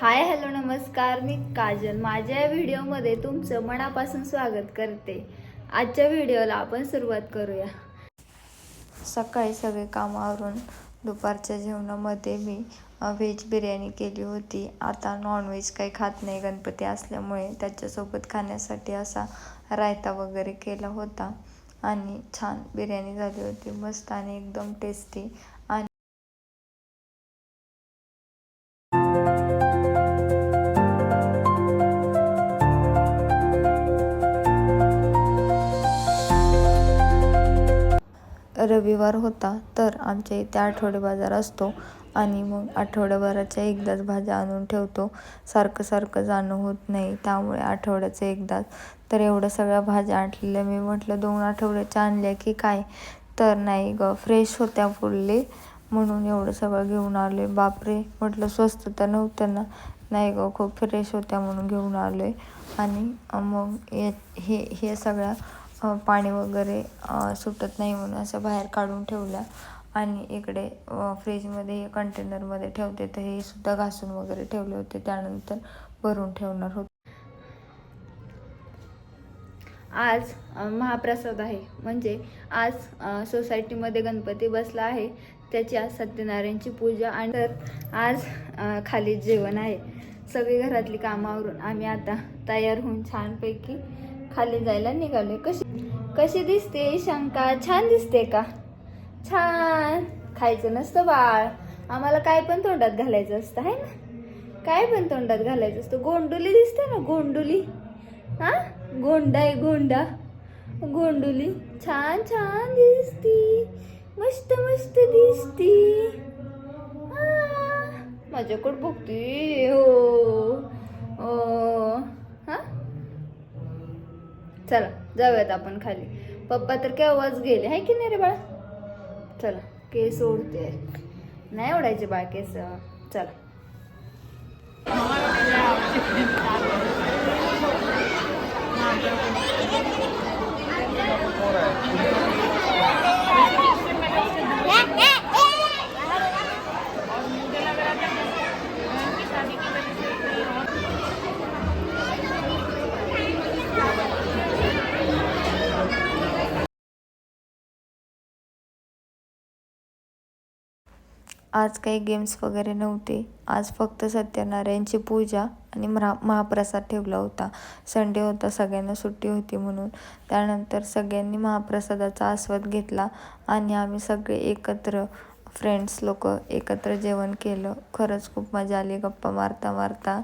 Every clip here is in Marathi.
हाय हॅलो नमस्कार मी काजल. माझ्या या व्हिडिओमध्ये तुमचं मनापासून स्वागत करते. आजच्या व्हिडिओला आपण सुरुवात करूया. सकाळी सगळे कामावरून दुपारच्या जेवणामध्ये मी व्हेज बिर्याणी केली होती. आता नॉनव्हेज काही खात नाही गणपती असल्यामुळे त्याच्यासोबत खाण्यासाठी असा रायता वगैरे केला होता. आणि छान बिर्याणी झाली होती मस्त आणि एकदम टेस्टी रविवार होता तर आमच्या इथे आठवडे बाजार असतो आणि मग आठवड्याभराच्या एकदाच भाज्या आणून ठेवतो. सारखं सारखं जाणं होत नाही त्यामुळे आठवड्याचं एकदाच. तर एवढ्या सगळ्या भाज्या आणलेल्या. मी म्हटलं दोन आठवड्याच्या आणल्या की काय? तर नाही ग फ्रेश होत्या फुलले म्हणून एवढं सगळं घेऊन आलो आहे बापरे! म्हटलं स्वस्त तर नव्हतं ना. नाही ग खूप फ्रेश होत्या म्हणून घेऊन आलो आहे आणि मग हे हे हे सगळ्या पाणी वगैरे सुटत नाही म्हणून असं बाहेर काढून ठेवल्या. आणि इकडे फ्रीजमध्ये कंटेनरमध्ये ठेवते. तर हे सुद्धा घासून वगैरे ठेवले होते. त्यानंतर भरून ठेवणार होते. आज महाप्रसाद आहे. म्हणजे आज सोसायटीमध्ये गणपती बसला आहे. त्याची आज सत्यनारायणची पूजा आणि तर आज खाली जेवण आहे. सगळी घरातली कामावरून आम्ही आता तयार होऊन छानपैकी खाली जायला निघालोय. कशी कशी दिसते शंका? छान दिसते का? छान. खायचं नसतं बाळ. आम्हाला काय पण तोंडात घालायचं असतं आहे ना? काय पण तोंडात घालायचं असतं. गोंडुली दिसते ना गोंडुली? हा? गोंडा आहे गोंडा. गोंडुली. छान छान दिसती. मस्त मस्त दिसती. माझ्याकडे माझ्याकडं बघते. हो. ओ चला जाऊयात आपण खाली. पप्पा तर केव्हाच गेले आहे की नाही रे बाळा? चला केस ओढते. नाही ओढायचे बाळ केस. चला. आज काही गेम्स वगैरे नव्हते. आज फक्त सत्यनारायणची पूजा आणि महा महाप्रसाद ठेवला होता. संडे होता सगळ्यांना सुट्टी होती म्हणून. त्यानंतर सगळ्यांनी महाप्रसादाचा आस्वाद घेतला आणि आम्ही सगळे एकत्र फ्रेंड्स लोक एकत्र जेवण केलं. खरंच खूप मजा आली. गप्पा मारता मारता.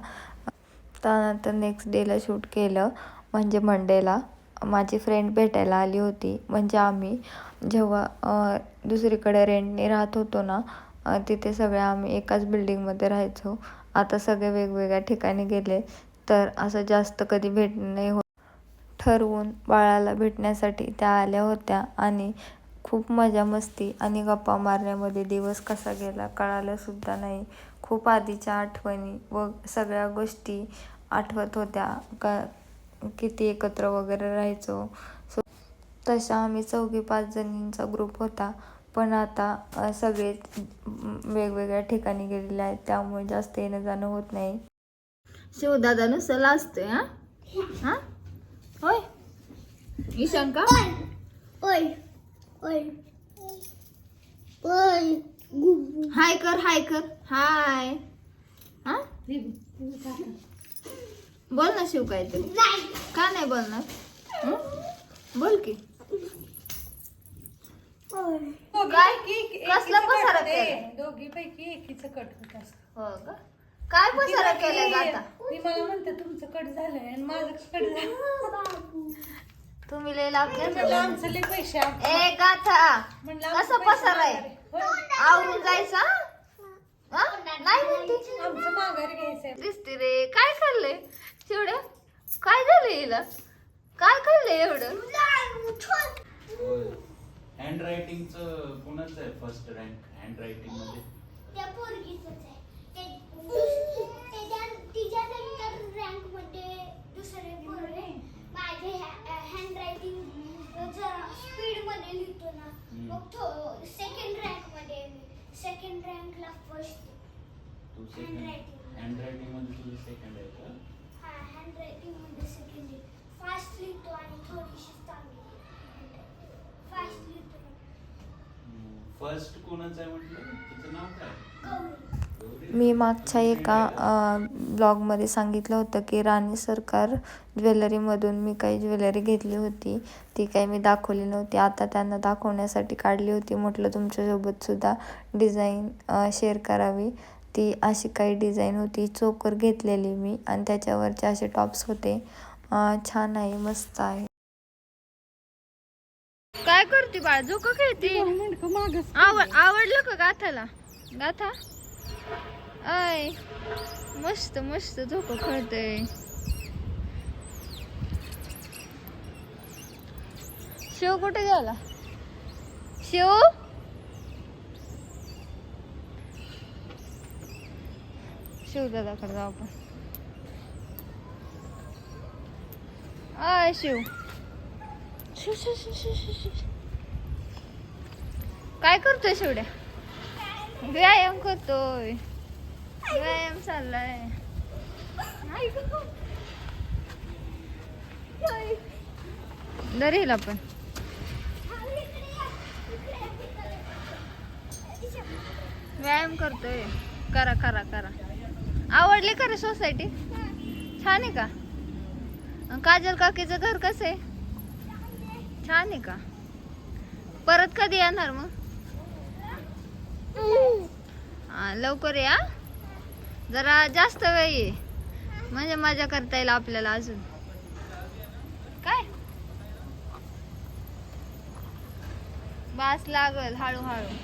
त्यानंतर नेक्स्ट डेला शूट केलं. म्हणजे मंडेला माझी फ्रेंड भेटायला आली होती. म्हणजे आम्ही जेव्हा दुसरीकडे रेंटने राहत होतो ना तिथे सगळे आम्ही एकाच बिल्डिंगमध्ये राहायचो. आता सगळे वेगवेगळ्या ठिकाणी गेले तर असं जास्त कधी भेटणं नाही होत. ठरवून बाळाला भेटण्यासाठी त्या आल्या होत्या आणि खूप मजा मस्ती आणि गप्पा मारण्यामध्ये दिवस कसा गेला कळालंसुद्धा नाही. खूप आधीच्या आठवणी व सगळ्या गोष्टी आठवत होत्या. का किती एकत्र वगैरे राहायचो. सो तशा आम्ही चौघी पाच जणींचा ग्रुप होता. पण आता सगळे वेगवेगळ्या ठिकाणी गेलेले आहेत. त्यामुळे जास्त येणं जाणं होत नाही. शिवदादा नुसतं लाजतोय हा? हा? होय? ईशांका ओय ओय ओय हाय कर हाय कर. हाय. हा? बोल ना शिव काहीतरी. का नाही बोलणार? हं? बोल की. काय कसला पसारा केलाय? दोघी पैकी एकीचं कट होत असतं. हो का? काय पसारा केलाय ग आता? ती मला म्हणते तुमचं कट झालंय आणि माझं कट झालं तुम्ही लय म्हणलं. आमचं लय पैसे आप- ए गाथा. म्हणलं कसं पैसे पसार आहे? माघारी. होय. आवरून जायचा हा? नाही म्हणते. आमचं माघारी घ्यायचंय. दिसते रे. काय खाल्लंय? शेवड्या काय झालं हिला? काय खाल्लंय एवढं? हँड रायटिंगचं कोणाचं आहे फर्स्ट रँक हँड रायटिंगमध्ये? त्या पोरगीचंच आहे. ते दुस- त्याच्या तिच्यानंतर रँकमध्ये दुसरे पोरगे माझे हँड रायटिंग जरा स्पीडमध्ये लिहितो ना हम्म. मग तो सेकंड रँकमध्ये सेकंड रँकला फर्स्ट तू सेकंड Handwriting. हँड रायटिंगमध्ये तुझं सेकंड आहे का? हा हँडरायटिंगमध्ये सेकंड फास्ट लिहितो आणि थोडीशी चांगली फास्ट लिहितो फर्स्ट कोणाचं आहे म्हटलं? तिचं नाव काय? मी मागच्या एका ब्लॉगमध्ये सांगितलं होतं की राणी सरकार ज्वेलरीमधून मी काही ज्वेलरी घेतली होती. ती काही मी दाखवली नव्हती. आता त्यांना दाखवण्यासाठी काढली होती. म्हटलं तुमच्यासोबतसुद्धा डिझाईन शेअर करावी. ती अशी काही डिझाईन होती. चोकर घेतलेली मी आणि त्याच्यावरचे असे टॉप्स होते. छान आहे. मस्त आहे. काय करते बाळ? झोका खेळते? आवड आवडलं का गाथाला? गाथा? आय मस्त मस्त झोप खेळतय. शिव कुठे गेला? शिव? शिव दादाकडे जाऊ आपण. आय शिव शिव शिव शिव शिव शिव शिव काय करतोय शिवड्या? व्यायाम करतोय. व्यायाम चाललाय. दरील आपण व्यायाम करतोय. करा करा करा. आवडली का रे सोसायटी छान आहे का? काजल काकीचं घर कसं आहे? छान आहे का? परत कधी येणार मग? हा, लवकर या. जरा जास्त वेळ ये. म्हणजे मजा करता येईल आपल्याला अजून. काय? बास लागल हळूहळू.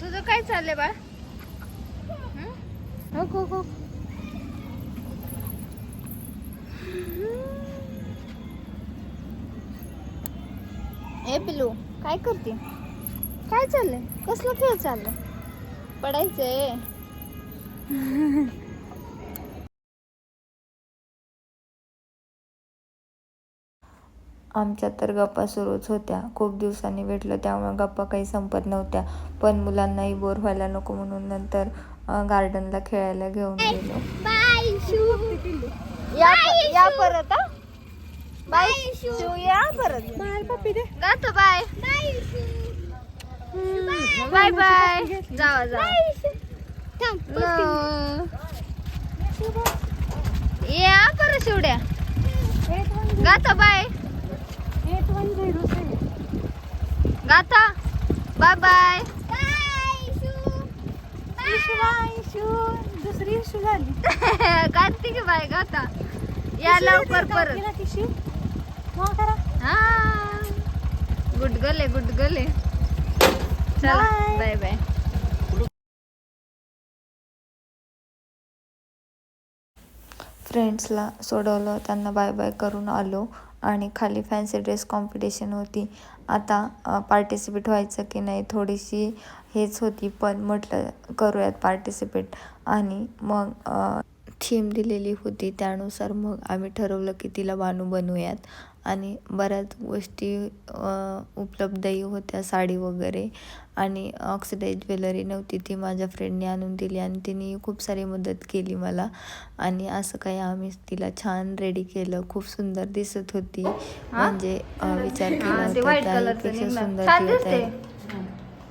तुझं काय चाललंय बाळ? हं? हो हो हो पिलू काय करते काय चाललंय कसलं खेळ चाललंय पडायचंय आमच्या तर गप्पा सुरूच होत्या खूप दिवसांनी भेटलं त्यामुळे गप्पा काही संपत नव्हत्या पण मुलांनाही बोर व्हायला नको म्हणून नंतर गार्डनला खेळायला घेऊन गेलो या या परत हा बाय. शिव या परत. बाहेर पप्पी दे. गातो बाय. बाय शू बाय. बाय जावा जावा. या परत शिवड्या गाता बाय. गाता. Bye bye. बाय शू दुसरी इशू झाली कार्तिक बाय गाता. या लवकर परत. केला की शिव मग करा हा गुडगले गुडगले चला. बाय बाय फ्रेंड्सला सोडवलं त्यांना बाय बाय करून आलो. आणि खाली फॅन्सी ड्रेस कॉम्पिटिशन होती. आता पार्टिसिपेट व्हायचं की नाही थोडीशी हेच होती. पण म्हटलं करूयात पार्टिसिपेट आणि मग थीम दिलेली होती. त्यानुसार मग आम्ही ठरवलं की तिला बानू बनवूयात. आणि बऱ्याच गोष्टी उपलब्धही होत्या साडी वगैरे. आणि ऑक्सिडाईज ज्वेलरी नव्हती. ती माझ्या फ्रेंडने आणून दिली आणि तिने खूप सारी मदत केली मला. आणि असं काही आम्ही तिला छान रेडी केलं. खूप सुंदर दिसत होती. म्हणजे विचार केला होता सुंदर.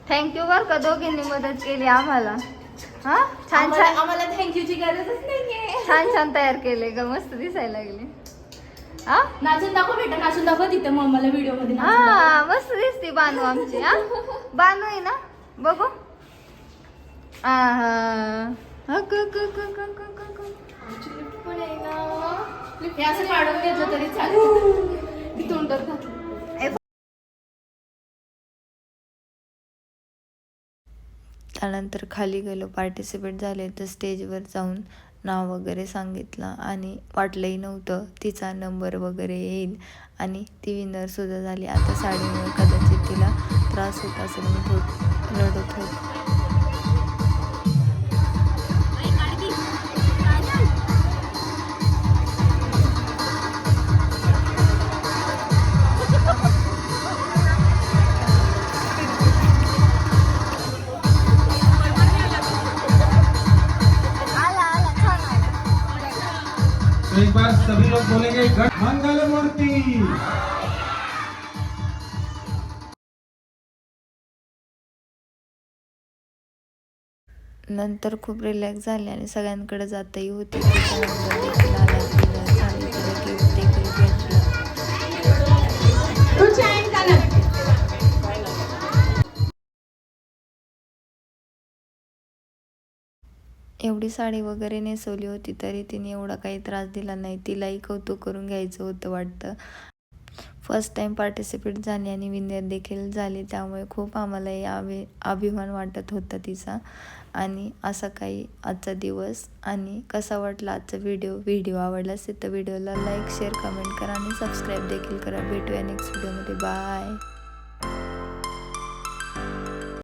थँक्यू बर का दोघींनी मदत केली आम्हाला. हा? छान छान. आम्हाला थँक्यूची गरजच नाहीये. छान छान तयार केले ग मस्त दिसायला लागले. हा? नाचून दाखव बेटा नाचून दाखव तिथे मम्माला व्हिडिओमध्ये हा मस्त दिसते बानू आमची हा? बानू आहे ना? बघू. हे असं काढून घेतलं तरी चालेल. ती तोंडात घातलं. त्यानंतर खाली गेलो पार्टिसिपेट झाले तर स्टेजवर जाऊन नाव वगैरे सांगितलं आणि वाटलंही नव्हतं तिचा नंबर वगैरे येईल आणि ती विनरसुद्धा झाली. आता साडीमुळे कदाचित तिला त्रास होत असेल मी थोड रडत होत. बार सभी लोग बोलेंगे मंगल मूर्ति नंतर खूप रिलॅक्स झाले आणि सगळ्यांकडे जातही होते. एवढी साडी वगैरे नेसवली होती तरी तिने एवढा काही त्रास दिला नाही. तिलाही कौतुक करून घ्यायचं होतं वाटतं. फर्स्ट टाइम पार्टिसिपेट झाली आणि विनर देखील झाली. त्यामुळे खूप आम्हालाही अभि अभिमान वाटत होता तिचा. आणि असा काही आजचा दिवस. आणि कसा वाटला आजचा व्हिडिओ व्हिडिओ आवडला असेल तर व्हिडिओला लाईक शेअर कमेंट करा. आणि सबस्क्राईब देखील करा. भेटूया नेक्स्ट व्हिडिओमध्ये बाय